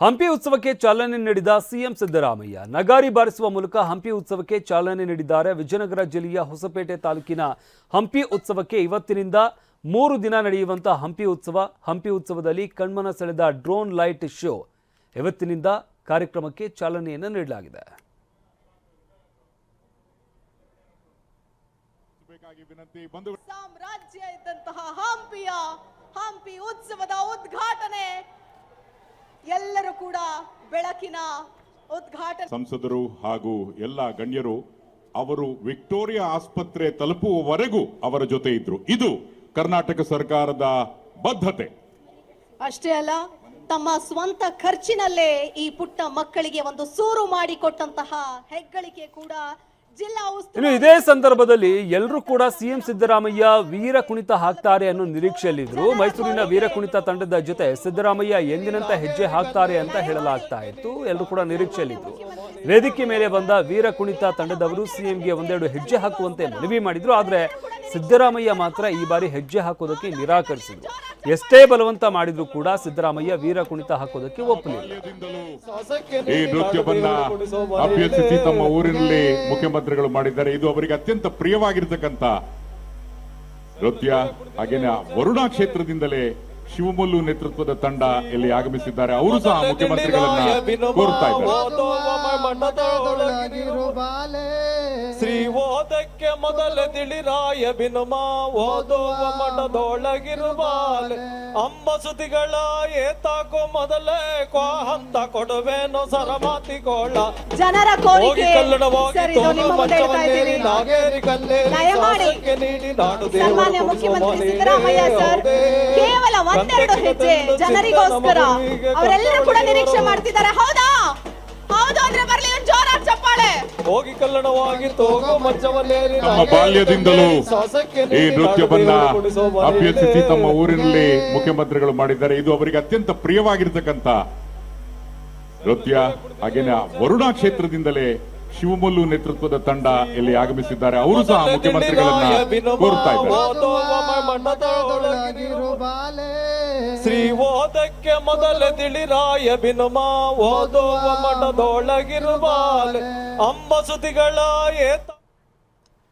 ಹಂಪಿ ಉತ್ಸವಕ್ಕೆ ಚಾಲನೆ ನೀಡಿದ ಸಿಎಂ ಸಿದ್ದರಾಮಯ್ಯ ನಗಾರಿ ಬಾರಿಸುವ ಮೂಲಕ ಹಂಪಿ ಉತ್ಸವಕ್ಕೆ ಚಾಲನೆ ನೀಡಿದ್ದಾರೆ. ವಿಜಯನಗರ ಜಿಲ್ಲೆಯ ಹೊಸಪೇಟೆ ತಾಲೂಕಿನ ಹಂಪಿ ಉತ್ಸವಕ್ಕೆ ಇವತ್ತಿನಿಂದ ಮೂರು ದಿನ ನಡೆಯುವಂಥ ಹಂಪಿ ಉತ್ಸವ ಹಂಪಿ ಉತ್ಸವದಲ್ಲಿ ಕಣ್ಮನ ಸೆಳೆದ ಡ್ರೋನ್ ಲೈಟ್ ಶೋ ಇವತ್ತಿನಿಂದ ಕಾರ್ಯಕ್ರಮಕ್ಕೆ ಚಾಲನೆಯನ್ನು ನೀಡಲಾಗಿದೆ. ಸಾಮ್ರಾಜ್ಯ ಇದ್ದಂತಹ ಹಂಪಿಯ ಹಂಪಿ ಉತ್ಸವದ ಉದ್ಘಾಟನೆ ಕೂಡ ಬೆಳಕಿನ ಉದ್ಘಾಟನೆ. ಸಂಸದರು ಹಾಗೂ ಎಲ್ಲ ಗಣ್ಯರು ಅವರು ವಿಕ್ಟೋರಿಯಾ ಆಸ್ಪತ್ರೆ ತಲುಪುವವರೆಗೂ ಅವರ ಜೊತೆ ಇದ್ರು. ಇದು ಕರ್ನಾಟಕ ಸರ್ಕಾರದ ಬದ್ಧತೆ. ಅಷ್ಟೇ ಅಲ್ಲ ತಮ್ಮ ಸ್ವಂತ ಖರ್ಚಿನಲ್ಲೇ ಈ ಪುಟ್ಟ ಮಕ್ಕಳಿಗೆ ಒಂದು ಸೂರು ಮಾಡಿಕೊಟ್ಟಂತಹ ಹೆಗ್ಗಳಿಕೆ ಕೂಡ ಇನ್ನು ಇದೇ ಸಂದರ್ಭದಲ್ಲಿ ಎಲ್ಲರೂ ಕೂಡ ಸಿಎಂ ಸಿದ್ದರಾಮಯ್ಯ ವೀರ ಕುಣಿತ ಹಾಕ್ತಾರೆ ಅನ್ನೋ ನಿರೀಕ್ಷೆಯಲ್ಲಿದ್ರು. ಮೈಸೂರಿನ ವೀರ ಕುಣಿತ ತಂಡದ ಜೊತೆ ಸಿದ್ದರಾಮಯ್ಯ ಎಂದಿನಂತ ಹೆಜ್ಜೆ ಹಾಕ್ತಾರೆ ಅಂತ ಹೇಳಲಾಗ್ತಾ ಇತ್ತು. ಎಲ್ಲರೂ ಕೂಡ ನಿರೀಕ್ಷೆಯಲ್ಲಿದ್ರು. ವೇದಿಕೆ ಮೇಲೆ ಬಂದ ವೀರ ಕುಣಿತ ತಂಡದವರು ಸಿಎಂಗೆ ಒಂದೆರಡು ಹೆಜ್ಜೆ ಹಾಕುವಂತೆ ಮನವಿ ಮಾಡಿದ್ರು. ಆದ್ರೆ ಸಿದ್ದರಾಮಯ್ಯ ಮಾತ್ರ ಈ ಬಾರಿ ಹೆಜ್ಜೆ ಹಾಕೋದಕ್ಕೆ ನಿರಾಕರಿಸಿದ್ರು. ಎಷ್ಟೇ ಬಲವಂತ ಮಾಡಿದ್ರು ಕೂಡ ಸಿದ್ದರಾಮಯ್ಯ ವೀರ ಕುಣಿತ ಹಾಕೋದಕ್ಕೆ ಒಪ್ಪಲಿಲ್ಲ. ಈ ನೃತ್ಯವನ್ನ ಅಭ್ಯರ್ಥಿಸಿ ತಮ್ಮ ಊರಿನಲ್ಲಿ ಮುಖ್ಯಮಂತ್ರಿಗಳು ಮಾಡಿದ್ದಾರೆ. ಇದು ಅವರಿಗೆ ಅತ್ಯಂತ ಪ್ರಿಯವಾಗಿರ್ತಕ್ಕಂಥ ನೃತ್ಯ. ಹಾಗೇನೆ ವರುಣಾ ಕ್ಷೇತ್ರದಿಂದಲೇ ಶಿವಮೊಲ್ಲು ನೇತೃತ್ವದ ತಂಡ ಇಲ್ಲಿ ಆಗಮಿಸಿದ್ದಾರೆ. ಅವರು ಸಹ ಮುಖ್ಯಮಂತ್ರಿಗಳನ್ನ ಕೋರ್ತಾ ಇದ್ದಾರೆ. ಓದಕ್ಕೆ ಮೊದಲ ತಿಳಿರಾಯ ಬಿನುಮ ಓದುವ ಮಠದೊಳಗಿರುವಾಲೆ. ಅಂಬ ಸುದಿಗಳ ಏತಾಕೋ ಮೊದಲೇ ಕ್ವಾಹಂತ ಕೊಡುವೇನೋ ಸರಮಾತಿಗೋಳ. ಜನರ ಹೋಗಿ ಕೋರಿಕೆ ಕಲ್ಲಡವಾಗಿ ಸರ್ ಇದು ನಿಮ್ಮ ಮುಂದೆ ಇಡ್ತಾ ನಾಗೇರಿ ಕಲ್ಲೇ ದಯಮಾಡಿ ನೀಡಿ ನಾಡು ಸನ್ಮಾನ್ಯ ಮುಖ್ಯಮಂತ್ರಿ ಸಿದ್ದರಾಮಯ್ಯ ಸರ್ ಕೇವಲ ಒಂದೆರಡು ಹೆಜ್ಜೆ ಜನರಿಗೋಸ್ಕರ. ಅವರೆಲ್ಲರೂ ಕೂಡ ನಿರೀಕ್ಷೆ ಮಾಡ್ತಿದ್ದಾರೆ. ಹೌದು? ಹೋಗಿ ಕಲ್ಲಣವಾಗಿ ತೋಗೋ ಮಜ್ಜವನ್ನೇರಿ ನಮ್ಮ ಬಾಲ್ಯದಿಂದಲೂ ಈ ನೃತ್ಯವನ್ನ ನಾಡು ಅಭ್ಯರ್ಥಿಸಿ ತಮ್ಮ ಊರಿನಲ್ಲಿ ಮುಖ್ಯಮಂತ್ರಿಗಳು ಮಾಡಿದ್ದಾರೆ. ಇದು ಅವರಿಗೆ ಅತ್ಯಂತ ಪ್ರಿಯವಾಗಿರ್ತಕ್ಕಂಥ ನೃತ್ಯ. ಹಾಗೇನೆ ವರುಣಾ ಕ್ಷೇತ್ರದಿಂದಲೇ ಶಿವಮೊಲ್ಲು ನೇತೃತ್ವದ ತಂಡ ಇಲ್ಲಿ ಆಗಮಿಸಿದ್ದಾರೆ. ಅವರು ಸಹ ಮುಖ್ಯಮಂತ್ರಿಗಳನ್ನ ಕೋರ್ತಾ ಇದ್ದಾರೆ. ಶ್ರೀ ಓದಕ್ಕೆ ಮೊದಲ ತಿಳಿರಾಯ ಬಿನುಮ ಓದುವ ಮಠದೊಳಗಿರುವ ಅಂಬ ಸುದಿಗಳ ಏತ